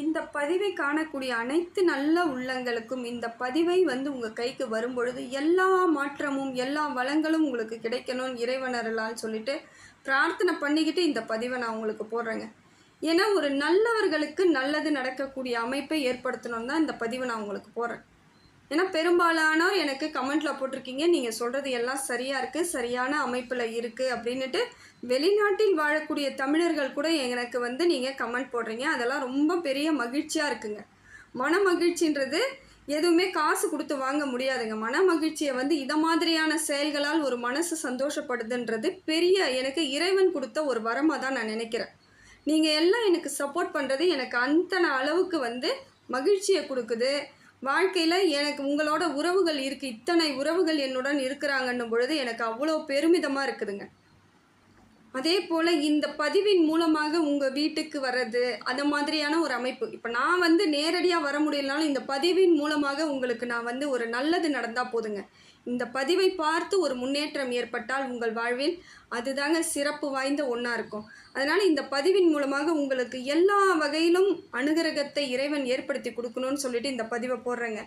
இந்த பதிவை காணக்கூடிய அனைத்து நல்ல உள்ளங்களுக்கும் இந்த பதிவை வந்து உங்கள் கைக்கு வரும்பொழுது எல்லா மாற்றமும் எல்லா வளங்களும் உங்களுக்கு கிடைக்கணும்னு இறைவனரலான்னு சொல்லிட்டு பிரார்த்தனை பண்ணிக்கிட்டு இந்த பதிவை நான் உங்களுக்கு போடுறேங்க. ஏன்னா ஒரு நல்லவர்களுக்கு நல்லது நடக்கக்கூடிய அமைப்பை ஏற்படுத்தணும்னு தான் இந்த பதிவை நான் உங்களுக்கு போடுறேன். ஏன்னா பெரும்பாலானோர் எனக்கு கமெண்ட்டில் போட்டிருக்கீங்க நீங்கள் சொல்கிறது எல்லாம் சரியாக இருக்குது சரியான அமைப்பில் இருக்குது அப்படின்னுட்டு வெளிநாட்டில் வாழக்கூடிய தமிழர்கள் கூட எனக்கு வந்து நீங்கள் கமெண்ட் போடுறீங்க. அதெல்லாம் ரொம்ப பெரிய மகிழ்ச்சியாக இருக்குங்க. மன மகிழ்ச்சின்றது எதுவுமே காசு கொடுத்து வாங்க முடியாதுங்க. மன மகிழ்ச்சியை வந்து இதை மாதிரியான செயல்களால் ஒரு மனசு சந்தோஷப்படுதுன்றது பெரிய எனக்கு இறைவன் கொடுத்த ஒரு வரமாக தான் நான் நினைக்கிறேன். நீங்கள் எல்லாம் எனக்கு சப்போர்ட் பண்ணுறது எனக்கு அத்தனை அளவுக்கு வந்து மகிழ்ச்சியை கொடுக்குது. வாழ்க்கையில் எனக்கு உங்களோட உறவுகள் இருக்குது இத்தனை உறவுகள் என்னுடன் இருக்கிறாங்கன்னும் பொழுது எனக்கு அவ்வளோ பெருமிதமாக இருக்குதுங்க. அதே போல் இந்த பதிவின் மூலமாக உங்கள் வீட்டுக்கு வர்றது அந்த மாதிரியான ஒரு அமைப்பு. இப்போ நான் வந்து நேரடியாக வர முடியலனாலும் இந்த பதிவின் மூலமாக உங்களுக்கு நான் வந்து ஒரு நல்லது நடந்தால் போதுங்க. இந்த பதிவை பார்த்து ஒரு முன்னேற்றம் ஏற்பட்டால் உங்கள் வாழ்வில் அதுதாங்க சிறப்பு வாய்ந்த ஒன்றா இருக்கும். அதனால் இந்த பதிவின் மூலமாக உங்களுக்கு எல்லா வகையிலும் அனுகிரகத்தை இறைவன் ஏற்படுத்தி கொடுக்கணும்னு சொல்லிட்டு இந்த பதிவை போடுறேங்க.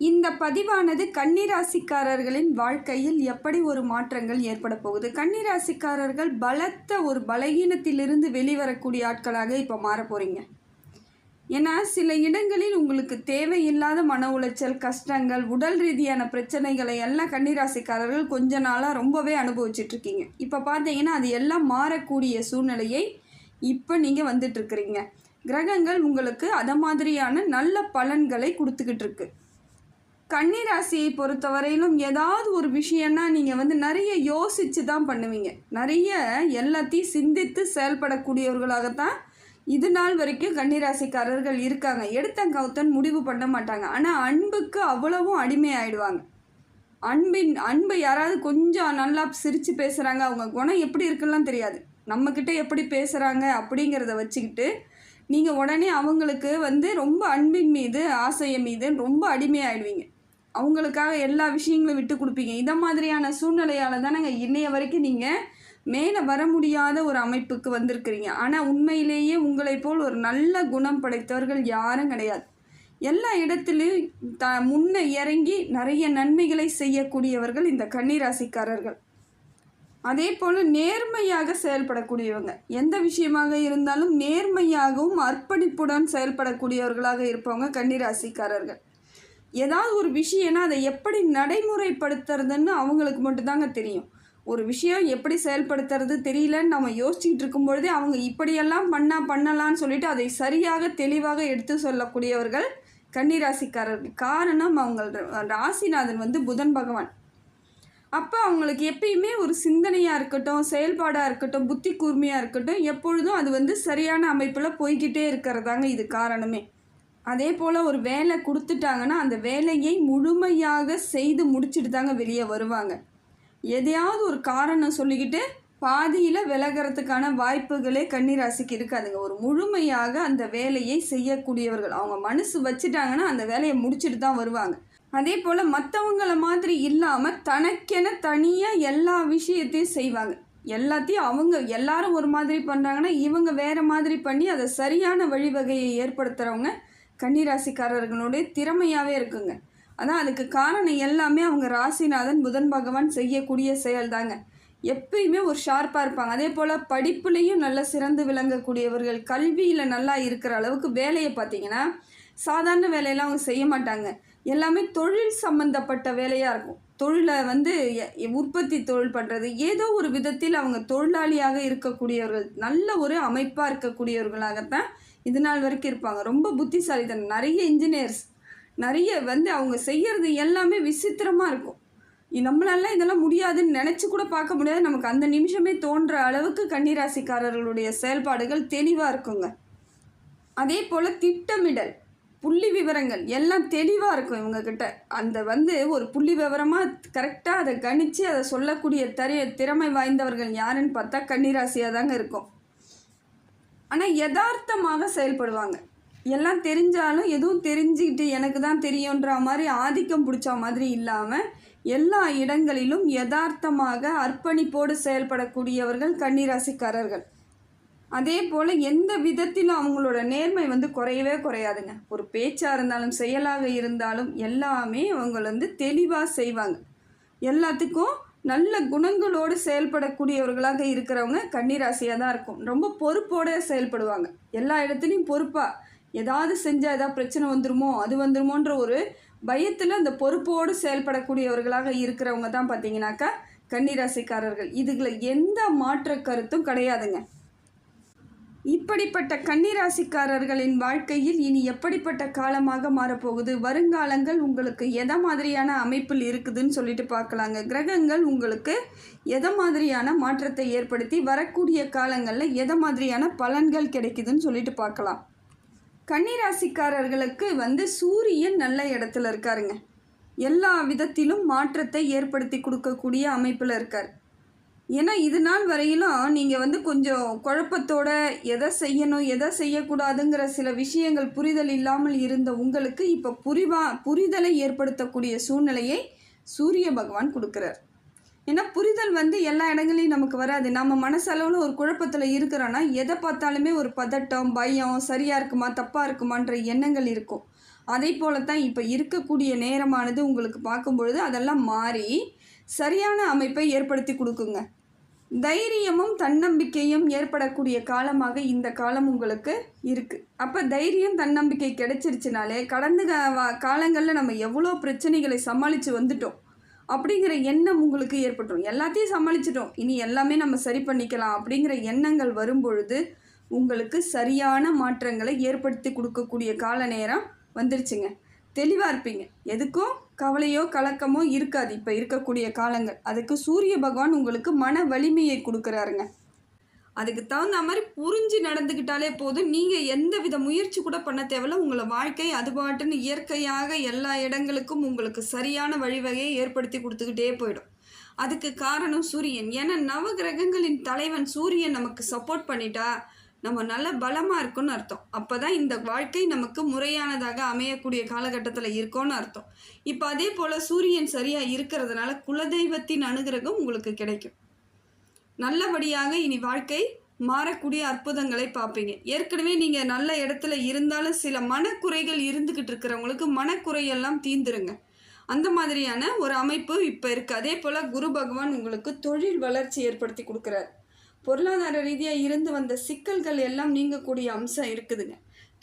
இந்த பதிவானது கன்னிராசிக்காரர்களின் வாழ்க்கையில் எப்படி ஒரு மாற்றங்கள் ஏற்பட போகுது? கன்னிராசிக்காரர்கள் பலத்த ஒரு பலகீனத்திலிருந்து வெளிவரக்கூடிய ஆட்களாக இப்போ மாற போகிறீங்க ஏன்னா சில இடங்களில் உங்களுக்கு தேவையில்லாத மன உளைச்சல் கஷ்டங்கள் உடல் ரீதியான பிரச்சனைகளை எல்லாம் கன்னிராசிக்காரர்கள் கொஞ்ச நாளாக ரொம்பவே அனுபவிச்சிட்ருக்கீங்க. இப்போ பார்த்தீங்கன்னா அது எல்லாம் மாறக்கூடிய சூழ்நிலையை இப்போ நீங்கள் வந்துட்டுருக்குறீங்க கிரகங்கள் உங்களுக்கு அதை மாதிரியான நல்ல பலன்களை கொடுத்துக்கிட்டு இருக்குது கன்னிராசியை பொறுத்தவரையிலும் ஏதாவது ஒரு விஷயம்னா நீங்கள் வந்து நிறைய யோசித்து தான் பண்ணுவீங்க. நிறைய எல்லாத்தையும் சிந்தித்து செயல்படக்கூடியவர்களாகத்தான் இது நாள் வரைக்கும் கன்னிராசிக்காரர்கள் இருக்காங்க. எடுத்த கவுத்தன் முடிவு பண்ண மாட்டாங்க. ஆனால் அன்புக்கு அவ்வளவும் அடிமை ஆயிடுவாங்க அன்பின் அன்பை யாராவது கொஞ்சம் நல்லா சிரித்து பேசுகிறாங்க அவங்க குணம் எப்படி இருக்குலாம் தெரியாது. நம்மக்கிட்ட எப்படி பேசுகிறாங்க அப்படிங்கிறத வச்சுக்கிட்டு நீங்கள் உடனே அவங்களுக்கு வந்து ரொம்ப அன்பின் மீது ஆசையை மீது ரொம்ப அடிமையாயிடுவீங்க. அவங்களுக்காக எல்லா விஷயங்களும் விட்டு கொடுப்பீங்க. இதை மாதிரியான சூழ்நிலையால் தானேங்க இன்னைய வரைக்கும் நீங்கள் மேலே வர முடியாத ஒரு அமைப்புக்கு வந்திருக்கிறீங்க. ஆனால் உண்மையிலேயே உங்களை போல் ஒரு நல்ல குணம் படைத்தவர்கள் யாரும் கிடையாது. எல்லா இடத்துலையும் த முன்ன இறங்கி நிறைய நன்மைகளை செய்யக்கூடியவர்கள் இந்த கன்னிராசிக்காரர்கள். அதே போல் நேர்மையாக செயல்படக்கூடியவங்க. எந்த விஷயமாக இருந்தாலும் நேர்மையாகவும் அர்ப்பணிப்புடன் செயல்படக்கூடியவர்களாக இருப்பவங்க கன்னிராசிக்காரர்கள். ஏதாவது ஒரு விஷயம்னா அதை எப்படி நடைமுறைப்படுத்துறதுன்னு அவங்களுக்கு மட்டும்தாங்க தெரியும். ஒரு விஷயம் எப்படி செயல்படுத்துறது தெரியலன்னு நம்ம யோசிச்சுட்டு இருக்கும்பொழுதே அவங்க இப்படியெல்லாம் பண்ணா பண்ணலான்னு சொல்லிட்டு அதை சரியாக தெளிவாக எடுத்து சொல்லக்கூடியவர்கள் கன்னிராசிக்காரர்கள். காரணம் அவங்க ராசிநாதன் வந்து புதன் பகவான். அப்போ அவங்களுக்கு எப்பயுமே ஒரு சிந்தனையாக இருக்கட்டும் செயல்பாடாக இருக்கட்டும் புத்தி கூர்மையாக இருக்கட்டும் எப்பொழுதும் அது வந்து சரியான அமைப்பில் போய்கிட்டே இருக்கிறதாங்க இது காரணமே. அதே போல் ஒரு வேலை கொடுத்துட்டாங்கன்னா அந்த வேலையை முழுமையாக செய்து முடிச்சுட்டு தாங்க வெளியே வருவாங்க. எதையாவது ஒரு காரணம் சொல்லிக்கிட்டு பாதியில் விலகிறதுக்கான வாய்ப்புகளே கன்னிராசிக்கு இருக்காதுங்க. ஒரு முழுமையாக அந்த வேலையை செய்யக்கூடியவர்கள் அவங்க மனசு வச்சுட்டாங்கன்னா அந்த வேலையை முடிச்சுட்டு தான் வருவாங்க. அதே போல் மற்றவங்கள மாதிரி இல்லாமல் தனக்கென தனியாக எல்லா விஷயத்தையும் செய்வாங்க. எல்லாத்தையும் அவங்க எல்லாரும் ஒரு மாதிரி பண்ணுறாங்கன்னா இவங்க வேறு மாதிரி பண்ணி அதை சரியான வழிவகையை ஏற்படுத்துகிறவங்க கன்னிராசிக்காரர்களுடைய திறமையாகவே இருக்குங்க. ஆனால் அதுக்கு காரணம் எல்லாமே அவங்க ராசிநாதன் புதன் பகவான் செய்யக்கூடிய செயல் தாங்க எப்பயுமே ஒரு ஷார்ப்பாக இருப்பாங்க. அதே போல் படிப்புலேயும் நல்லா சிறந்து விளங்கக்கூடியவர்கள் கல்வியில் நல்லா இருக்கிற அளவுக்கு வேலையை பார்த்தீங்கன்னா சாதாரண வேலையெல்லாம் அவங்க செய்ய மாட்டாங்க. எல்லாமே தொழில் சம்மந்தப்பட்ட வேலையாக இருக்கும். தொழிலை வந்து உற்பத்தி தொழில் பண்ணுறது ஏதோ ஒரு விதத்தில் அவங்க தொழிலாளியாக இருக்கக்கூடியவர்கள் நல்ல ஒரு அமைப்பாக இருக்கக்கூடியவர்களாகத்தான் இது நாள் வரைக்கும் இருப்பாங்க. ரொம்ப புத்திசாலித்தனம். நிறைய இன்ஜினியர்ஸ் நிறைய வந்து அவங்க செய்கிறது எல்லாமே விசித்திரமாக இருக்கும். நம்மளால இதெல்லாம் முடியாதுன்னு நினச்சி கூட பார்க்க முடியாது. நமக்கு அந்த நிமிஷமே தோன்ற அளவுக்கு கன்னிராசிக்காரர்களுடைய செயல்பாடுகள் தெளிவாக இருக்குங்க. அதே போல் திட்டமிடல் புள்ளி விவரங்கள் எல்லாம் தெளிவாக இருக்கும் இவங்கக்கிட்ட அந்த வந்து ஒரு புள்ளி விவரமாக கரெக்டாக அதை கணித்து அதை சொல்லக்கூடிய தரி திறமை வாய்ந்தவர்கள் யாருன்னு பார்த்தா கன்னிராசியாக தாங்க இருக்கும். ஆனால் யதார்த்தமாக செயல்படுவாங்க. எல்லாம் தெரிஞ்சாலும் எதுவும் தெரிஞ்சுக்கிட்டு எனக்கு தான் தெரியுன்ற மாதிரி ஆதிக்கம் பிடிச்ச மாதிரி இல்லாமல் எல்லா இடங்களிலும் யதார்த்தமாக அர்ப்பணிப்போடு செயல்படக்கூடியவர்கள் கன்னிராசிக்காரர்கள். அதே போல் எந்த விதத்திலும் அவங்களோட நேர்மை வந்து குறையவே குறையாதுங்க. ஒரு பேச்சாக இருந்தாலும் செயலாக இருந்தாலும் எல்லாமே அவங்க வந்து தெளிவாக செய்வாங்க. எல்லாத்துக்கும் நல்ல குணங்களோடு செயல்படக்கூடியவர்களாக இருக்கிறவங்க கன்னிராசியாக தான் இருக்கும். ரொம்ப பொறுப்போடு செயல்படுவாங்க. எல்லா இடத்துலையும் பொறுப்பாக ஏதாவது செஞ்சால் ஏதாவது பிரச்சனை வந்துருமோ அது வந்துருமோன்ற ஒரு பயத்தில் அந்த பொறுப்போடு செயல்படக்கூடியவர்களாக இருக்கிறவங்க தான் பார்த்தீங்கன்னாக்கா கன்னிராசிக்காரர்கள். இதுல எந்த மாற்ற கருத்தும் கிடையாதுங்க. இப்படிப்பட்ட கன்னிராசிக்காரர்களின் வாழ்க்கையில் இனி எப்படிப்பட்ட காலமாக மாறப்போகுது? வருங்காலங்கள் உங்களுக்கு எதை மாதிரியான அமைப்பில் இருக்குதுன்னு சொல்லிட்டு பார்க்கலாங்க. கிரகங்கள் உங்களுக்கு எதை மாதிரியான மாற்றத்தை ஏற்படுத்தி வரக்கூடிய காலங்களில் எதை மாதிரியான பலன்கள் கிடைக்குதுன்னு சொல்லிட்டு பார்க்கலாம். கன்னிராசிக்காரர்களுக்கு வந்து சூரியன் நல்ல இடத்துல இருக்காருங்க. எல்லா விதத்திலும் மாற்றத்தை ஏற்படுத்தி கொடுக்கக்கூடிய அமைப்பில் இருக்கார். ஏன்னா இது நாள் வரையிலும் நீங்கள் வந்து கொஞ்சம் குழப்பத்தோட எதை செய்யணும் எதை செய்யக்கூடாதுங்கிற சில விஷயங்கள் புரிதல் இல்லாமல் இருந்த உங்களுக்கு இப்போ புரிவா புரிதலை ஏற்படுத்தக்கூடிய சூழ்நிலையை சூரிய பகவான் கொடுக்குறார். ஏன்னா புரிதல் வந்து எல்லா இடங்களையும் நமக்கு வராது. நம்ம மனசளவில் ஒரு குழப்பத்தில் இருக்கிறோன்னா எதை பார்த்தாலுமே ஒரு பதட்டம் பயம் சரியாக இருக்குமா தப்பாக இருக்குமான்ற எண்ணங்கள் இருக்கும். அதே போல தான் இப்போ இருக்கக்கூடிய நேரமானது உங்களுக்கு பார்க்கும் பொழுது அதெல்லாம் மாறி சரியான அமைப்பை ஏற்படுத்தி கொடுக்குங்க. தைரியமும் தன்னம்பிக்கையும் ஏற்படக்கூடிய காலமாக இந்த காலம் உங்களுக்கு இருக்குது அப்போ தைரியம் தன்னம்பிக்கை கிடைச்சிருச்சுனாலே கடந்த காலங்களில் நம்ம எவ்வளோ பிரச்சனைகளை சமாளித்து வந்துட்டோம். அப்படிங்கிற எண்ணம் உங்களுக்கு ஏற்பட்டுரும். எல்லாத்தையும் சமாளிச்சிட்டோம். இனி எல்லாமே நம்ம சரி பண்ணிக்கலாம் அப்படிங்கிற எண்ணங்கள் வரும் பொழுது உங்களுக்கு சரியான மாற்றங்களை ஏற்படுத்தி கொடுக்கக்கூடிய கால நேரம் வந்துருச்சுங்க. தெளிவாக இருப்பீங்க. எதுக்கும் கவலையோ கலக்கமோ இருக்காது இப்போ இருக்கக்கூடிய காலங்கள். அதுக்கு சூரிய பகவான் உங்களுக்கு மன வலிமையை கொடுக்குறாருங்க. அதுக்கு தகுந்த மாதிரி புரிஞ்சு நடந்துக்கிட்டாலே போதும். நீங்கள் எந்த வித முயற்சி கூட பண்ண தேவையில்ல. உங்களை வாழ்க்கை அது பாட்டுன்னு இயற்கையாக எல்லா இடங்களுக்கும் உங்களுக்கு சரியான வழிவகையை ஏற்படுத்தி கொடுத்துக்கிட்டே போயிடும். அதுக்கு காரணம் சூரியன். ஏன்னா நவகிரகங்களின் தலைவன் சூரியன் நமக்கு சப்போர்ட் பண்ணிட்டா நம்ம நல்ல பலமாக இருக்கும்னு அர்த்தம். அப்போ தான் இந்த வாழ்க்கை நமக்கு முறையானதாக அமையக்கூடிய காலகட்டத்தில் இருக்கோன்னு அர்த்தம். இப்போ அதே போல் சூரியன் சரியாக இருக்கிறதுனால குலதெய்வத்தின் அனுகிரகம் உங்களுக்கு கிடைக்கும். நல்லபடியாக இனி வாழ்க்கை மாறக்கூடிய அற்புதங்களை பார்ப்பீங்க. ஏற்கனவே நீங்கள் நல்ல இடத்துல இருந்தாலும் சில மனக்குறைகள் இருந்துக்கிட்டு இருக்கிறவங்களுக்கு மனக்குறையெல்லாம் தீந்துருங்க. அந்த மாதிரியான ஒரு அமைப்பு இப்போ இருக்குது அதே போல் குரு பகவான் உங்களுக்கு தொழில் வளர்ச்சி ஏற்படுத்தி கொடுக்குறாரு. பொருளாதார ரீதியாக இருந்து வந்த சிக்கல்கள் எல்லாம் நீங்கக்கூடிய அம்சம் இருக்குதுங்க.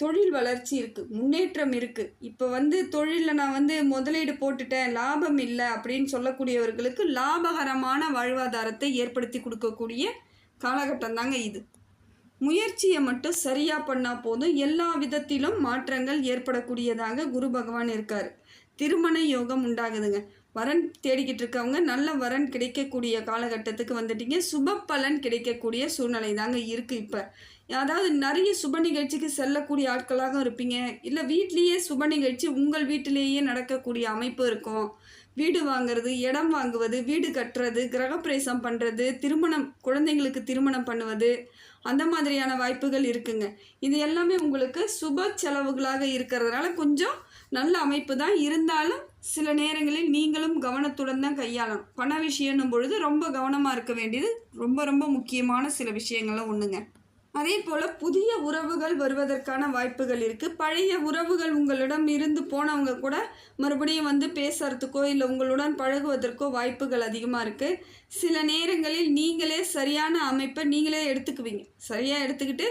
தொழில் வளர்ச்சி இருக்குது முன்னேற்றம் இருக்குது இப்போ வந்து தொழிலில் நான் வந்து முதலீடு போட்டுட்டேன் லாபம் இல்லை அப்படின்னு சொல்லக்கூடியவர்களுக்கு லாபகரமான வாழ்வாதாரத்தை ஏற்படுத்தி கொடுக்கக்கூடிய காலகட்டம் தாங்க இது. முயற்சியை மட்டும் சரியாக பண்ணால் போதும். எல்லா விதத்திலும் மாற்றங்கள் ஏற்படக்கூடியதாக குரு பகவான் இருக்கார். திருமண யோகம் உண்டாகுதுங்க. வரன் தேடிக்கிட்டு இருக்கவங்க நல்ல வரன் கிடைக்கக்கூடிய காலகட்டத்துக்கு வந்துட்டீங்க. சுப பலன் கிடைக்கக்கூடிய சூழ்நிலை தாங்க இருக்குது இப்போ. அதாவது நிறைய சுப நிகழ்ச்சிக்கு செல்லக்கூடிய ஆட்களாக இருப்பீங்க. இல்லை வீட்லேயே சுப நிகழ்ச்சி உங்கள் வீட்டிலேயே நடக்கக்கூடிய அமைப்பு இருக்கும். வீடு வாங்குறது இடம் வாங்குவது வீடு கட்டுறது கிரகப்பிரவேசம் பண்ணுறது திருமணம் குழந்தைங்களுக்கு திருமணம் பண்ணுவது அந்த மாதிரியான வாய்ப்புகள் இருக்குங்க. இது எல்லாமே உங்களுக்கு சுப செலவுகளாக இருக்கிறதுனால கொஞ்சம் நல்ல அமைப்பு தான். இருந்தாலும் சில நேரங்களில் நீங்களும் கவனத்துடன் தான் கையாளணும். பண விஷயம்னும் பொழுது ரொம்ப கவனமாக இருக்க வேண்டியது ரொம்ப ரொம்ப முக்கியமான சில விஷயங்கள்லாம் ஒன்றுங்க அதே போல் புதிய உறவுகள் வருவதற்கான வாய்ப்புகள் இருக்குது பழைய உறவுகள் உங்களிடம் இருந்து போனவங்க கூட மறுபடியும் வந்து பேசுறதுக்கோ இல்லை உங்களுடன் பழகுவதற்கோ வாய்ப்புகள் அதிகமாக இருக்குது சில நேரங்களில் நீங்களே சரியான அமைப்பை நீங்களே எடுத்துக்குவீங்க. சரியாக எடுத்துக்கிட்டு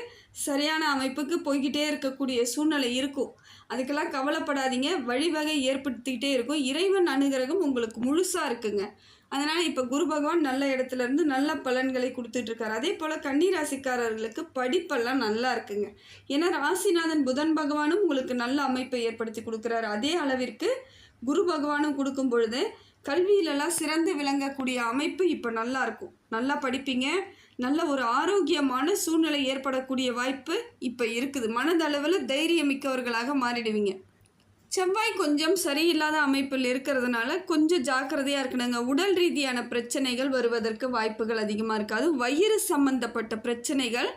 சரியான அமைப்புக்கு போய்கிட்டே இருக்கக்கூடிய சூழ்நிலை இருக்கும். அதுக்கெல்லாம் கவலைப்படாதீங்க. வழிவகை ஏற்படுத்திக்கிட்டே இருக்கும். இறைவன் அனுகிரகம் உங்களுக்கு முழுசாக இருக்குங்க. அதனால் இப்போ குரு பகவான் நல்ல இடத்துல இருந்து நல்ல பலன்களை கொடுத்துட்ருக்காரு. அதே போல் கன்னிராசிக்காரர்களுக்கு படிப்பெல்லாம் நல்லா இருக்குங்க. ஏன்னா ராசிநாதன் புதன் பகவானும் உங்களுக்கு நல்ல அமைப்பை ஏற்படுத்தி கொடுக்குறாரு. அதே அளவிற்கு குரு பகவானும் கொடுக்கும் பொழுது கல்வியிலலாம் சிறந்து விளங்கக்கூடிய அமைப்பு இப்போ நல்லா இருக்கும். நல்லா படிப்பீங்க. நல்ல ஒரு ஆரோக்கியமான சூழ்நிலை ஏற்படக்கூடிய வாய்ப்பு இப்போ இருக்குது. மனதளவில் தைரியமிக்கவர்களாக மாறிடுவீங்க. செவ்வாய் கொஞ்சம் சரியில்லாத அமைப்பில் இருக்கிறதுனால கொஞ்சம் ஜாக்கிரதையாக இருக்கணுங்க. உடல் ரீதியான பிரச்சனைகள் வருவதற்கு வாய்ப்புகள் அதிகமாக இருக்காது வயிறு சம்பந்தப்பட்ட பிரச்சனைகள்.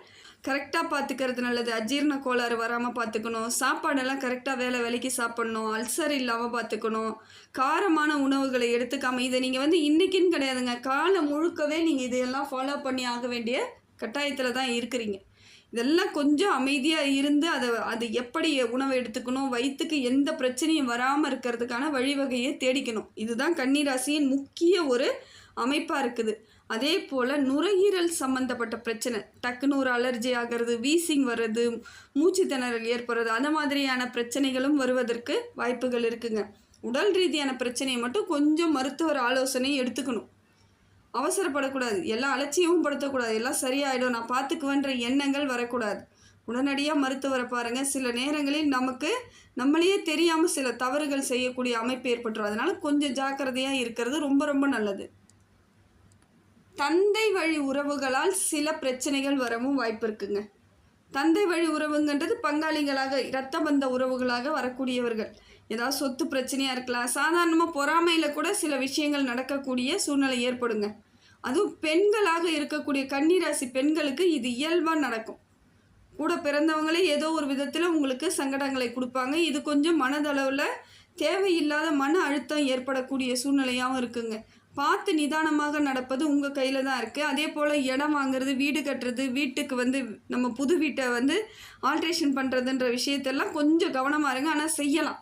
கரெக்டாக பார்த்துக்கிறது நல்லது. அஜீரண கோளாறு வராமல் பார்த்துக்கணும் சாப்பாடெல்லாம் கரெக்டாக வேலை வேலைக்கு சாப்பிட்ணும். அல்சர் இல்லாமல் பார்த்துக்கணும் காரமான உணவுகளை எடுத்துக்காமல் இதை நீங்கள் வந்து இன்றைக்கின்னு கிடையாதுங்க. காலம் முழுக்கவே நீங்கள் இதையெல்லாம் ஃபாலோ பண்ணி ஆக வேண்டிய கட்டாயத்தில் தான் இருக்கிறீங்க. இதெல்லாம் கொஞ்சம் அமைதியாக இருந்து அதை அது எப்படி உணவை எடுத்துக்கணும் வயிற்றுக்கு எந்த பிரச்சனையும் வராமல் இருக்கிறதுக்கான வழிவகையை தேடிக்கணும். இதுதான் கன்னிராசியின் முக்கிய ஒரு அமைப்பாக இருக்குது. அதே போல் நுரையீரல் சம்மந்தப்பட்ட பிரச்சனை டக்குன்னு ஒரு அலர்ஜி ஆகிறது வீசிங் வர்றது மூச்சு திணறல் ஏற்படுறது அந்த மாதிரியான பிரச்சனைகளும் வருவதற்கு வாய்ப்புகள் இருக்குங்க. உடல் ரீதியான பிரச்சனையை மட்டும் கொஞ்சம் மருத்துவர் ஆலோசனை எடுத்துக்கணும். அவசரப்படக்கூடாது. எல்லா அலட்சியமும் படுத்தக்கூடாது. எல்லாம் சரியாயிடும். நான் பார்த்துக்குவேன்ற எண்ணங்கள் வரக்கூடாது. உடனடியாக மருத்துவரை பாருங்கள் சில நேரங்களில் நமக்கு நம்மளையே தெரியாமல் சில தவறுகள் செய்யக்கூடிய அமைப்பு ஏற்பட்டுரும். அதனால் கொஞ்சம் ஜாக்கிரதையாக இருக்கிறது ரொம்ப ரொம்ப நல்லது. தந்தை வழி உறவுகளால் சில பிரச்சனைகள் வரவும் வாய்ப்பு இருக்குங்க. தந்தை வழி உறவுங்கன்றது பங்காளிகளாக இரத்த பந்த உறவுகளாக வரக்கூடியவர்கள். ஏதாவது சொத்து பிரச்சனையாக இருக்கலாம். சாதாரணமாக பொறாமையில் கூட சில விஷயங்கள் நடக்கக்கூடிய சூழ்நிலை ஏற்படுங்க. அதுவும் பெண்களாக இருக்கக்கூடிய கன்னிராசி பெண்களுக்கு இது இயல்பாக நடக்கும். கூட பிறந்தவங்களே ஏதோ ஒரு விதத்தில் உங்களுக்கு சங்கடங்களை கொடுப்பாங்க. இது கொஞ்சம் மனதளவில் தேவையில்லாத மன அழுத்தம் ஏற்படக்கூடிய சூழ்நிலையாகவும் இருக்குங்க. பார்த்து நிதானமாக நடப்பது உங்கள் கையில் தான் இருக்குது அதே போல் இடம் வாங்குறது வீடு கட்டுறது வீட்டுக்கு வந்து நம்ம புது வீட்டை வந்து ஆல்ட்ரேஷன் பண்ணுறதுன்ற விஷயத்தெல்லாம் கொஞ்சம் கவனமாக இருங்க. ஆனால் செய்யலாம்.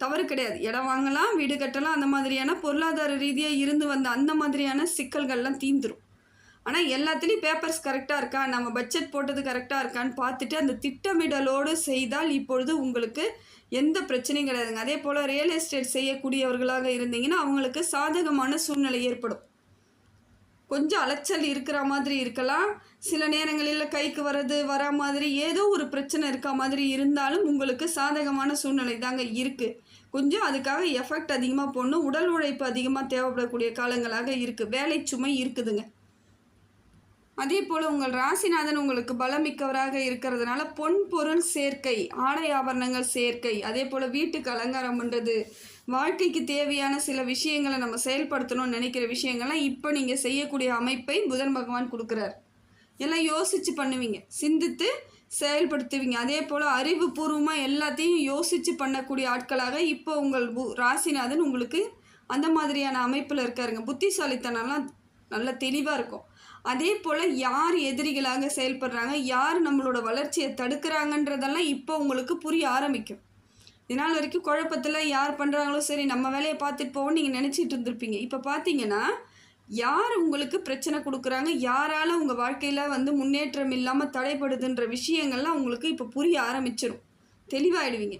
தவறு கிடையாது. இடம் வாங்கலாம் வீடு கட்டலாம் அந்த மாதிரியான பொருளாதார ரீதியாக இருந்து வந்த அந்த மாதிரியான சிக்கல்கள்லாம் தீந்துடும் ஆனால் எல்லாத்துலேயும் பேப்பர்ஸ் கரெக்டாக இருக்கா? நம்ம பட்ஜெட் போட்டது கரெக்டாக இருக்கான்னு பார்த்துட்டு அந்த திட்டமிடலோடு செய்தால் இப்பொழுது உங்களுக்கு எந்த பிரச்சனையும் கிடையாதுங்க. அதே போல் ரியல் எஸ்டேட் செய்யக்கூடியவர்களாக இருந்தீங்கன்னா அவங்களுக்கு சாதகமான சூழ்நிலை ஏற்படும். கொஞ்சம் அலைச்சல் இருக்கிற மாதிரி இருக்கலாம். சில நேரங்களில் கைக்கு வர்றது வர மாதிரி ஏதோ ஒரு பிரச்சனை இருக்க மாதிரி இருந்தாலும் உங்களுக்கு சாதகமான சூழ்நிலை தாங்க இருக்குது கொஞ்சம் அதுக்காக எஃபெக்ட் அதிகமாக போடணும். உடல் உழைப்பு அதிகமாக தேவைப்படக்கூடிய காலங்களாக இருக்குது வேலை சுமை இருக்குதுங்க. அதே போல் உங்கள் ராசிநாதன் உங்களுக்கு பலமிக்கவராக இருக்கிறதுனால பொன் பொருள் சேர்க்கை ஆடை ஆபரணங்கள் சேர்க்கை அதே போல் வீட்டுக்கு அலங்காரம் பண்ணுறது வாழ்க்கைக்கு தேவையான சில விஷயங்களை நம்ம செயல்படுத்தணும்னு நினைக்கிற விஷயங்கள்லாம் இப்போ நீங்கள் செய்யக்கூடிய அமைப்பை புதன் பகவான் கொடுக்குறார். எல்லாம் யோசித்து பண்ணுவீங்க. சிந்தித்து செயல்படுத்துவீங்க. அதே போல் அறிவுபூர்வமாக எல்லாத்தையும் யோசித்து பண்ணக்கூடிய ஆட்களாக இப்போ உங்கள் ராசிநாதன் உங்களுக்கு அந்த மாதிரியான அமைப்பில் இருக்காருங்க. புத்திசாலித்தனம்லாம் நல்ல தெளிவாக இருக்கும். அதே போல் யார் எதிரிகளாக செயல்படுறாங்க யார் நம்மளோட வளர்ச்சியை தடுக்கிறாங்கன்றதெல்லாம் இப்போ உங்களுக்கு புரிய ஆரம்பிக்கும். இதனால் வரைக்கும் குழப்பத்தில் யார் பண்ணுறாங்களோ சரி நம்ம வேலையை பார்த்துட்டு போவோம்னு நீங்கள் நினச்சிட்டு இருந்திருப்பீங்க. இப்போ பார்த்தீங்கன்னா யார் உங்களுக்கு பிரச்சனை கொடுக்குறாங்க? யாரால் உங்கள் வாழ்க்கையில் வந்து முன்னேற்றம் இல்லாமல் தடைப்படுதுன்ற விஷயங்கள்லாம் உங்களுக்கு இப்போ புரிய ஆரம்பிச்சிடும் தெளிவாயிடுவீங்க.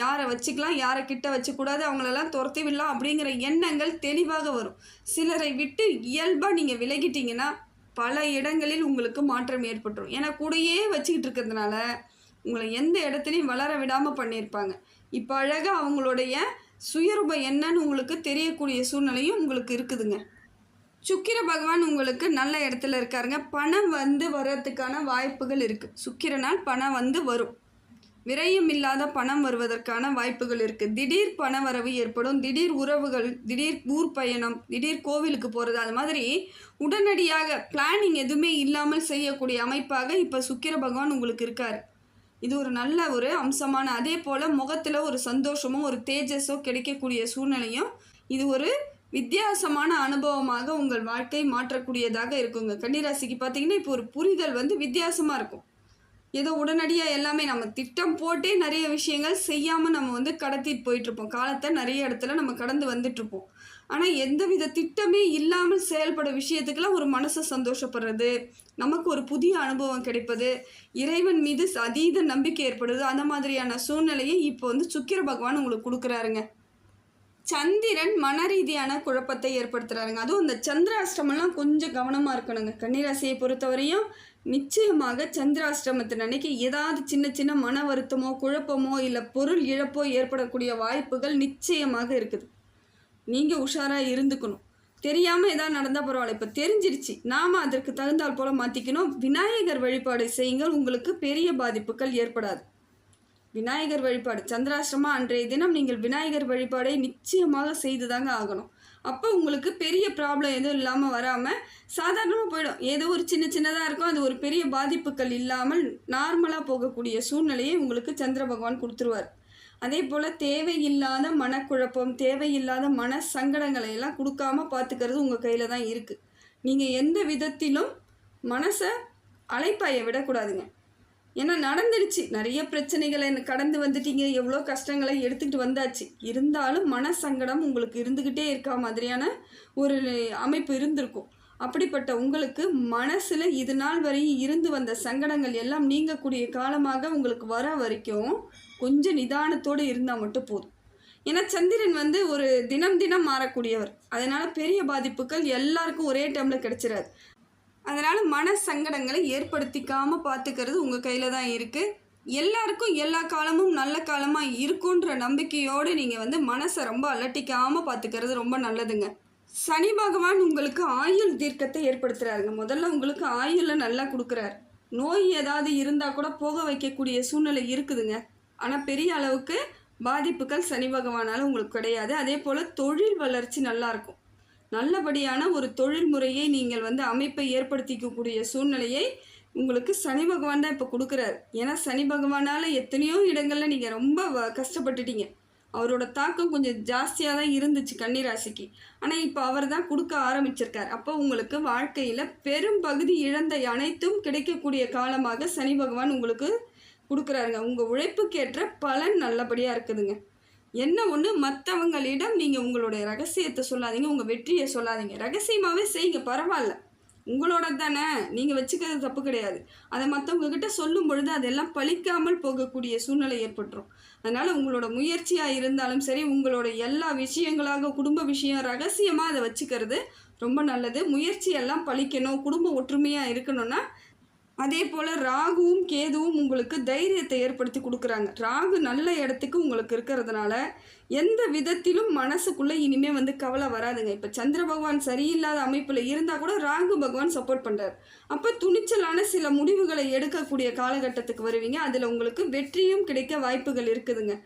யாரை வச்சுக்கலாம் யாரை கிட்ட வச்சுக்கூடாது அவங்களெல்லாம் துரத்தி விடலாம் அப்படிங்கிற எண்ணங்கள் தெளிவாக வரும். சிலரை விட்டு இயல்பாக நீங்கள் விலகிட்டீங்கன்னா பல இடங்களில் உங்களுக்கு மாற்றம் ஏற்பட்டுரும். ஏன்னா கூடையே வச்சுக்கிட்டு இருக்கிறதுனால உங்களை எந்த இடத்துலையும் வளர விடாமல் பண்ணியிருப்பாங்க. இப்போ அழகாக அவங்களுடைய சுயரூபம் என்னன்னு உங்களுக்கு தெரியக்கூடிய சூழ்நிலையும் உங்களுக்கு இருக்குதுங்க. சுக்கிர பகவான் உங்களுக்கு நல்ல இடத்துல இருக்காருங்க. பணம் வந்து வர்றதுக்கான வாய்ப்புகள் இருக்குது சுக்கிரனால் பணம் வந்து வரும். விரயம் இல்லாத பணம் வருவதற்கான வாய்ப்புகள் இருக்குது திடீர் பண வரவு ஏற்படும். திடீர் உறவுகள் திடீர் ஊர் பயணம் திடீர் கோவிலுக்கு போகிறது அது மாதிரி உடனடியாக பிளானிங் எதுவுமே இல்லாமல் செய்யக்கூடிய அமைப்பாக இப்போ சுக்கிர பகவான் உங்களுக்கு இருக்கார். இது ஒரு நல்ல ஒரு அம்சமான அதே போல் முகத்தில் ஒரு சந்தோஷமோ ஒரு தேஜஸோ கிடைக்கக்கூடிய சூழ்நிலையும் இது ஒரு வித்தியாசமான அனுபவமாக உங்கள் வாழ்க்கை மாற்றக்கூடியதாக இருக்குங்க. கன்னிராசிக்கு பார்த்தீங்கன்னா இப்போ ஒரு புரிதல் வந்து வித்தியாசமாக இருக்கும். ஏதோ உடனடியாக எல்லாமே நம்ம திட்டம் போட்டே நிறைய விஷயங்கள் செய்யாமல் நம்ம வந்து கடத்திட்டு போயிட்டுருப்போம். காலத்தை நிறைய இடத்துல நம்ம கடந்து வந்துட்டுருப்போம். ஆனால் எந்த வித திட்டமே இல்லாமல் செயல்பட விஷயத்துக்கெல்லாம் ஒரு மனசை சந்தோஷப்படுறது நமக்கு ஒரு புதிய அனுபவம் கிடைப்பது இறைவன் மீது அதீத நம்பிக்கை ஏற்படுது அந்த மாதிரியான சூழ்நிலையை இப்போ வந்து சுக்கிர பகவான் உங்களுக்கு கொடுக்குறாருங்க. சந்திரன் மன ரீதியான குழப்பத்தை ஏற்படுத்துகிறாருங்க அதுவும் இந்த சந்திராஷ்டமெல்லாம் கொஞ்சம் கவனமாக இருக்கணுங்க. கன்னிராசியை பொறுத்தவரையும் நிச்சயமாக சந்திராஷ்டிரமத்தின் அன்னைக்கு ஏதாவது சின்ன சின்ன மன வருத்தமோ குழப்பமோ இல்லை பொருள் இழப்போ ஏற்படக்கூடிய வாய்ப்புகள் நிச்சயமாக இருக்குது. நீங்கள் உஷாராக இருந்துக்கணும். தெரியாமல் எதாவது நடந்தால் பரவாயில்ல. இப்போ தெரிஞ்சிருச்சு. நாம் அதற்கு தகுந்தால் போல் மாற்றிக்கணும் விநாயகர் வழிபாடு செய்யுங்கள். உங்களுக்கு பெரிய பாதிப்புகள் ஏற்படாது. விநாயகர் வழிபாடு. சந்திராசிரமம் அன்றைய தினம் நீங்கள் விநாயகர் வழிபாடை நிச்சயமாக செய்து தாங்க ஆகணும். அப்போ உங்களுக்கு பெரிய ப்ராப்ளம் எதுவும் இல்லாமல் வராமல் சாதாரணமாக போயிடும். ஏதோ ஒரு சின்ன சின்னதாக இருக்கும். அது ஒரு பெரிய பாதிப்புகள் இல்லாமல் நார்மலாக போகக்கூடிய சூழ்நிலையை உங்களுக்கு சந்திர பகவான் கொடுத்துருவார். அதே போல் தேவையில்லாத மனக்குழப்பம் தேவையில்லாத மன சங்கடங்களை எல்லாம் கொடுக்காம பார்த்துக்கிறது உங்கள் கையில் தான் இருக்குது நீங்கள் எந்த விதத்திலும் மனசை அலைப்பாய விடக்கூடாதுங்க. ஏன்னா நடந்துடுச்சு. நிறைய பிரச்சனைகளை என்ன கடந்து வந்துட்டீங்க. எவ்வளோ கஷ்டங்களை எடுத்துக்கிட்டு வந்தாச்சு. இருந்தாலும் மன சங்கடம் உங்களுக்கு இருந்துக்கிட்டே இருக்கா மாதிரியான ஒரு அமைப்பு இருந்திருக்கும். அப்படிப்பட்ட உங்களுக்கு மனசில் இது நாள் வரையும் இருந்து வந்த சங்கடங்கள் எல்லாம் நீங்கக்கூடிய காலமாக உங்களுக்கு வர வரைக்கும் கொஞ்சம் நிதானத்தோடு இருந்தால் மட்டும் போதும். ஏன்னா சந்திரன் வந்து ஒரு தினம் தினம் மாறக்கூடியவர். அதனால் பெரிய பாதிப்புகள் எல்லாருக்கும் ஒரே டைமில் கிடச்சிடாது அதனால் மன சங்கடங்களை ஏற்படுத்திக்காமல் பார்த்துக்கிறது உங்கள் கையில் தான் இருக்குது எல்லாருக்கும் எல்லா காலமும் நல்ல காலமாக இருக்குன்ற நம்பிக்கையோடு நீங்கள் வந்து மனசை ரொம்ப அலட்டிக்காமல் பார்த்துக்கிறது ரொம்ப நல்லதுங்க. சனி பகவான் உங்களுக்கு ஆயுள் தீர்க்கத்தை ஏற்படுத்துகிறாருங்க முதல்ல உங்களுக்கு ஆயுளை நல்லா கொடுக்குறாரு. நோய் ஏதாவது இருந்தால் கூட போக வைக்கக்கூடிய சூழ்நிலை இருக்குதுங்க. ஆனால் பெரிய அளவுக்கு பாதிப்புகள் சனி பகவானால் உங்களுக்கு கிடையாது. அதே போல் தொழில் வளர்ச்சி நல்லாயிருக்கும் நல்லபடியான ஒரு தொழில் முறையை நீங்கள் வந்து அமைப்பை ஏற்படுத்திக்கக்கூடிய சூழ்நிலையை உங்களுக்கு சனி பகவான் தான் இப்போ கொடுக்குறாரு. ஏன்னா சனி பகவானால் எத்தனையோ இடங்களில் நீங்கள் ரொம்ப வ- கஷ்டப்பட்டுட்டீங்க. அவரோட தாக்கம் கொஞ்சம் ஜாஸ்தியாக தான் இருந்துச்சு கன்னிராசிக்கு. ஆனால் இப்போ அவர் தான் கொடுக்க ஆரம்பிச்சிருக்கார். அப்போ உங்களுக்கு வாழ்க்கையில் பெரும் பகுதி இழந்த அனைத்தும் கிடைக்கக்கூடிய காலமாக சனி பகவான் உங்களுக்கு கொடுக்குறாருங்க. உங்கள் உழைப்புக்கேற்ற பலன் நல்லபடியாக இருக்குதுங்க. என்ன ஒன்று மற்றவங்களிடம் நீங்கள் உங்களுடைய ரகசியத்தை சொல்லாதீங்க உங்கள் வெற்றியை சொல்லாதீங்க. ரகசியமாகவே செய்யுங்க பரவாயில்ல. உங்களோட தானே. நீங்கள் வச்சுக்கிறது தப்பு கிடையாது. அதை மற்றவங்கக்கிட்ட சொல்லும் பொழுது அதெல்லாம் பழிக்காமல் போகக்கூடிய சூழ்நிலை ஏற்பட்டுரும். அதனால் உங்களோட முயற்சியாக இருந்தாலும் சரி உங்களோட எல்லா விஷயங்களாக குடும்ப விஷயம் ரகசியமாக அதை வச்சுக்கிறது ரொம்ப நல்லது. முயற்சியெல்லாம் பழிக்கணும் குடும்ப ஒற்றுமையாக இருக்கணும்னா அதே போல் ராகுவும் கேதுவும் உங்களுக்கு தைரியத்தை ஏற்படுத்தி கொடுக்குறாங்க. ராகு நல்ல இடத்துக்கு உங்களுக்கு இருக்கிறதுனால எந்த விதத்திலும் மனசுக்குள்ளே இனிமேல் வந்து கவலை வராதுங்க. இப்போ சந்திர பகவான் சரியில்லாத அமைப்பில் இருந்தால் கூட ராகு பகவான் சப்போர்ட் பண்ணுறார் அப்போ துணிச்சலான சில முடிவுகளை எடுக்கக்கூடிய காலகட்டத்துக்கு வருவீங்க. அதில் உங்களுக்கு வெற்றியும் கிடைக்க வாய்ப்புகள் இருக்குதுங்க.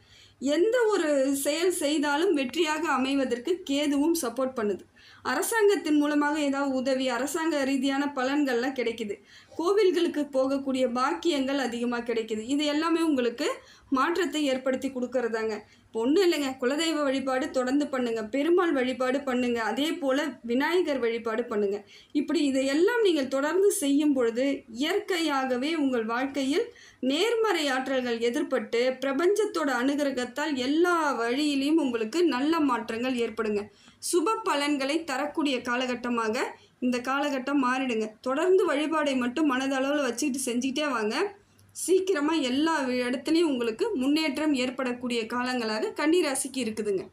எந்த ஒரு செயல் செய்தாலும் வெற்றியாக அமைவதற்கு கேதுவும் சப்போர்ட் பண்ணுது. அரசாங்கத்தின் மூலமாக ஏதாவது உதவி அரசாங்க ரீதியான பலன்கள்லாம் கிடைக்குது. கோவில்களுக்கு போகக்கூடிய பாக்கியங்கள் அதிகமாக கிடைக்குது. இது எல்லாமே உங்களுக்கு மாற்றத்தை ஏற்படுத்தி கொடுக்கறதாங்க. இப்போ ஒன்றும் இல்லைங்க. குலதெய்வ வழிபாடு தொடர்ந்து பண்ணுங்கள் பெருமாள் வழிபாடு பண்ணுங்கள் அதே போல் விநாயகர் வழிபாடு பண்ணுங்கள் இப்படி இதையெல்லாம் நீங்கள் தொடர்ந்து செய்யும் பொழுது இயற்கையாகவே உங்கள் வாழ்க்கையில் நேர்மறை ஆற்றல்கள் எதிர்பட்டு பிரபஞ்சத்தோட அனுகிரகத்தால் எல்லா வழியிலையும் உங்களுக்கு நல்ல மாற்றங்கள் ஏற்படுங்க. சுப பலன்களை தரக்கூடிய காலகட்டமாக இந்த காலகட்டம் மாறிடுங்க. தொடர்ந்து வழிபாடை மட்டும் மனதளவில் வச்சுக்கிட்டு செஞ்சுக்கிட்டே வாங்க. சீக்கிரமாக எல்லா இடத்துலையும் உங்களுக்கு முன்னேற்றம் ஏற்படக்கூடிய காலங்களாக கன்னிராசிக்கு இருக்குதுங்க.